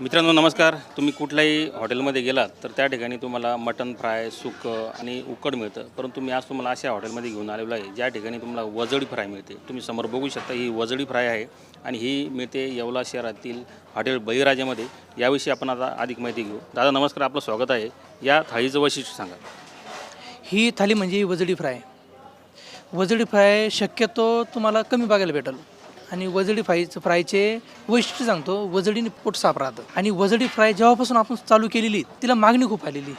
मित्रांनो नमस्कार. तुम्ही कुठल्याही हॉटेलमध्ये गेलात तर त्या ठिकाणी तुम्हाला मटन फ्राय सुकं आणि उकड मिळतं. परंतु मी आज तुम्हाला अशा हॉटेलमध्ये घेऊन आलेलो आहे ज्या ठिकाणी तुम्हाला वजडी फ्राय मिळते. तुम्ही समोर बघू शकता ही वजडी फ्राय आहे आणि ही मिळते येवला शहरातील हॉटेल बळीराजामध्ये. याविषयी आपण आता अधिक माहिती घेऊ. दादा नमस्कार. आपलं स्वागत आहे. या थाळीचं वैशिष्ट्य सांगा. ही थाली म्हणजे वजडी फ्राय. वजडी फ्राय शक्यतो तुम्हाला कमी बघायला भेटेल. आणि वजडी फ्रायचं फ्रायचे वैशिष्ट्य सांगतो वजडीने पोट साफ राहतं. आणि वजडी फ्राय जेव्हापासून आपण चालू केलेली तिला मागणी खूप आलेली.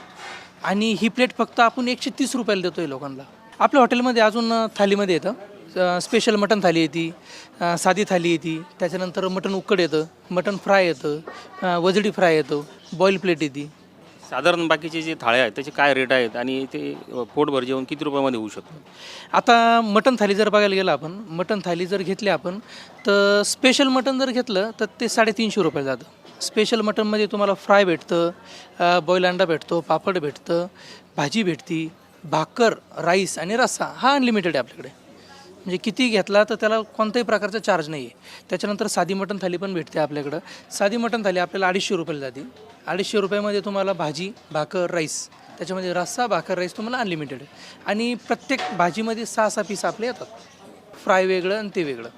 आणि ही प्लेट फक्त आपण एकशे तीस रुपयाला देतो आहे लोकांना. आपल्या हॉटेलमध्ये अजून थालीमध्ये येतं. स्पेशल मटन थाली येते साधी थाली येते. त्याच्यानंतर मटन उकड येतं मटन फ्राय येतं वजडी फ्राय येतं बॉईल प्लेट येते. साधारण बाकीचे जे थाळे आहेत त्याचे काय रेट आहेत आणि ते पोटभर जेवण किती रुपयामध्ये होऊ शकतं? आता मटन थाली जर बघायला गेलं आपण मटन थाली जर घेतली आपण तर स्पेशल मटन जर घेतलं तर ते साडेतीनशे रुपये जातं. स्पेशल मटनमध्ये तुम्हाला फ्राय भेटतं बॉईल अंडा भेटतो पापड भेटतं भाजी भेटती भाकर राईस आणि रस्सा हा अनलिमिटेड आहे आपल्याकडे. म्हणजे किती घेतला तर त्याला कोणत्याही प्रकारचा चार्ज नाही आहे त्याच्यानंतर साधी मटण थाली पण भेटते आपल्याकडं. साधी मटण थाली आपल्याला अडीचशे रुपयाला जाते. अडीचशे रुपयामध्ये तुम्हाला भाजी भाकर राईस त्याच्यामध्ये रस्सा भाकर राईस तुम्हाला अनलिमिटेड आहे. आणि प्रत्येक भाजीमध्ये सहा सहा पीस आपले येतात. फ्राय वेगळं आणि ते वेगळं.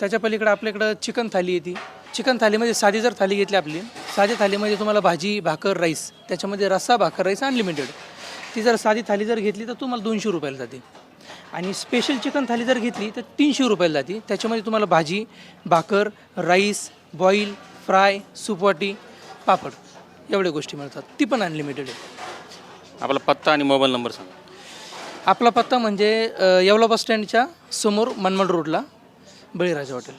त्याच्या पलीकडं आपल्याकडं चिकन थाली येते. चिकन थालीमध्ये साधी जर थाली घेतली आपली साधी थालीमध्ये तुम्हाला भाजी भाकर राईस त्याच्यामध्ये रस्सा भाकर राईस अनलिमिटेड ती जर साधी थाली जर घेतली तर तुम्हाला दोनशे रुपयाला जाते. आणि स्पेशल चिकन थाली जर घेतली तर तीनशे रुपयाला जाते. त्याच्यामध्ये तुम्हाला भाजी भाकर राईस बॉईल फ्राय सुपवाटी पापड. एवढ्या गोष्टी मिळतात. ती पण अनलिमिटेड आहे. आपला पत्ता आणि मोबाईल नंबर सांगा. आपला पत्ता म्हणजे अ, येवला बस स्टँडच्या समोर मनमड रोडला बळीराजा हॉटेल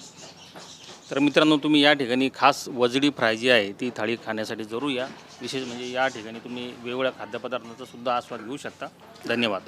तर मित्रांनो तुम्ही या ठिकाणी खास वजडी फ्राय जी आहे ती थाळी खाण्यासाठी जरूर या. विशेष म्हणजे या ठिकाणी तुम्ही वेगवेगळ्या खाद्यपदार्थांचा सुद्धा आस्वाद घेऊ शकता. धन्यवाद.